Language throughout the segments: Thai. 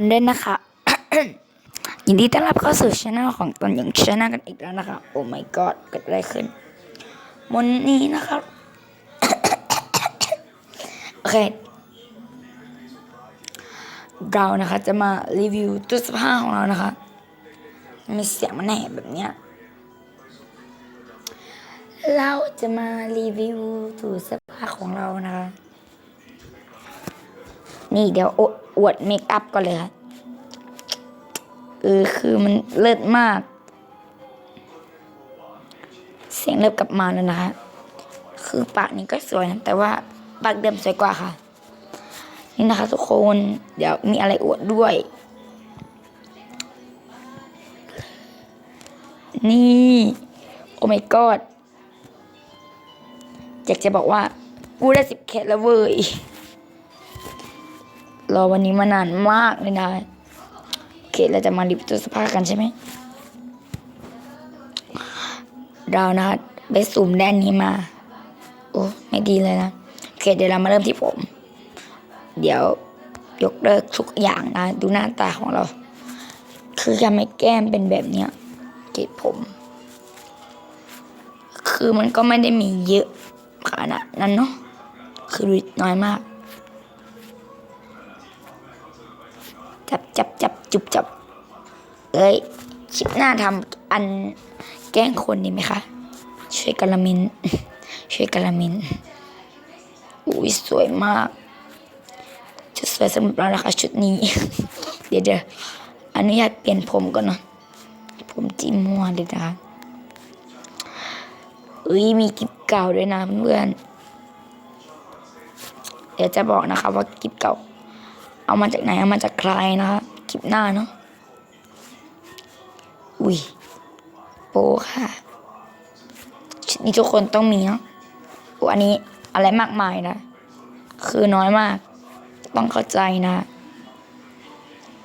ันด้วยนะคะยินดีต้อนรับเข้าสู่ช anel ของตนอย่างช anel กันอีกแล้วนะคะโอ้ my god เกิดอะไรขึ้นวันนี้นะครับโอเคเรานะคะจะมารีวิวตู้เสื้อผ้าของเรานะคะมีเสียงมันแหบแบบเนี้ยเราจะมารีวิวตู้เสื้อผ้าของเรานะคะ นี่เดี๋ยวอวดเมคอัพก่อนเลยค่ะเออคือมันเลิศมาก เสียงเริ่มกลับมาแล้วนะคะ คือปากนี้ก็สวยนะแต่ว่าปากเดิมสวยกว่าค่ะ นี่นะคะทุกคนเดี๋ยวมีอะไรอวดด้วย นี่โอ้ my god อยากจะบอกว่า กูได้สิบเคสแล้วเว้ย รอวันนี้มานานมากเลยนะโอเคเราจะมารีวิวตู้เสื้อผ้ากันใช่ไหมเรานะคะไปสุ่มแดนนี้มา โอ้ไม่ดีเลยนะโอเคเดี๋ยวเรามาเริ่มที่ผม เดี๋ยวยกเลิกทุกอย่างนะ ดูหน้าตาของเรา คือทำให้แก้มเป็นแบบเนี้ยเกล็ดผม คือมันก็ไม่ได้มีเยอะขนาดนั้นเนาะคือดูน้อยมาก จับจับจับจุบจับเอ้ยชิปหน้าทำอันแกล้งคนดีไหมคะ ช่วยกละมิน ช่วยกละมินอุ้ยสวยมากชุดสวยสำหรับเรานะคะชุดนี้ เดี๋ยวเดี๋ยวอนุญาตเปลี่ยนผมก่อนเนาะผมจีมัวเลยนะคะอุ้ยมีกิบเก่าด้วยนะเพื่อนเดี๋ยวจะบอกนะคะว่ากิบเก่า เอามาจากไหน เอามาจากใครนะคะคลิปหน้าเนาะ อุ้ยโปค่ะชุดนี้ทุกคนต้องมีเนาะอ้อันนี้อะไรมากมายนะ คือน้อยมาก ต้องเข้าใจนะ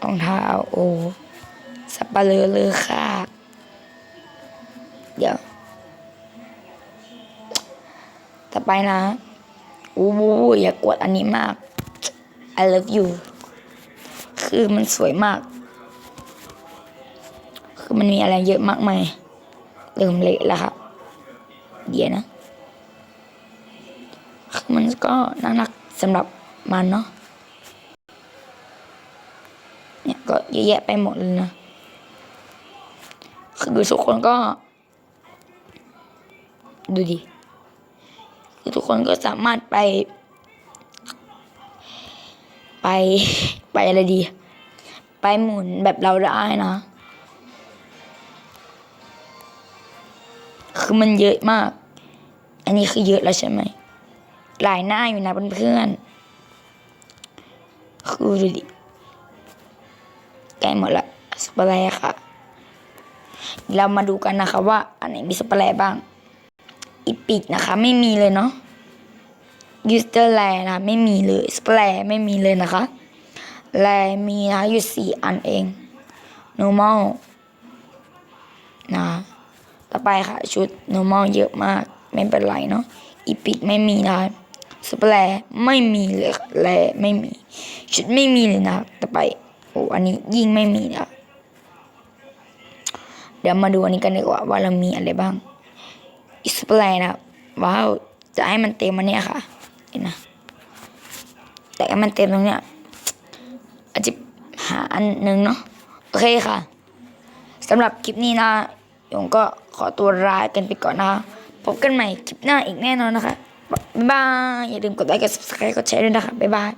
รองเท้าโอ้สับปะเลอเลยค่ะ เดี๋ยว ต่อไปนะ อู้หูอย่ากดอันนี้มาก I love you คือมันสวยมาก คือมันมีอะไรเยอะมากมายเริ่มเละแล้วครับ เดี๋ยวนะคือมันก็น่ารักสำหรับมันเนาะ เนี่ยก็เยอะแยะไปหมดเลยนะ คือทุกคนก็ ดูดิ คือทุกคนก็สามารถไป ไป ไปอะไรดี ไปหมุนแบบเราได้นะ คือมันเยอะมาก อันนี้คือเยอะแล้วใช่ไหม หลายหน้าอยู่นะเพื่อนๆ คือดูดิใกล้หมดละสเปรย์ค่ะ เรามาดูกันนะคะว่า อันไหนมีสเปรย์บ้าง อีปิกนะคะ ไม่มีเลยเนาะยูสเตอร์แลนะไม่มีเลยสเปรย์ไม่มีเลยนะคะ แลมีนะอยู่สี่อันเอง normal นะต่อไปค่ะ ชุด normal เยอะมาก ไม่เป็นไรเนาะอีปิกไม่มีนะสเปรย์ไม่มีเลยค่ะแลไม่มี ชุดไม่มีเลยนะต่อไปโอ้อันนี้ยิ่งไม่มีนะเดี๋ยวมาดูอันนี้กันดีกว่าว่าเรามีอะไรบ้างอีสเปรย์นะว้าวจะให้มันเต็มมันเนี่ยค่ะเห็นนะแต่ให้มันเต็มตรงเนี้ย อาจจะหาอันหนึ่งเนาะโอเคค่ะสำหรับคลิปนี้นะยงก็ขอตัวลากันไปก่อนนะพบกันใหม่คลิปหน้าอีกแน่นอนนะคะบ๊ายบายอย่าลืมกดไลค์กด subscribe กดแชร์ด้วยนะคะบ๊ายบาย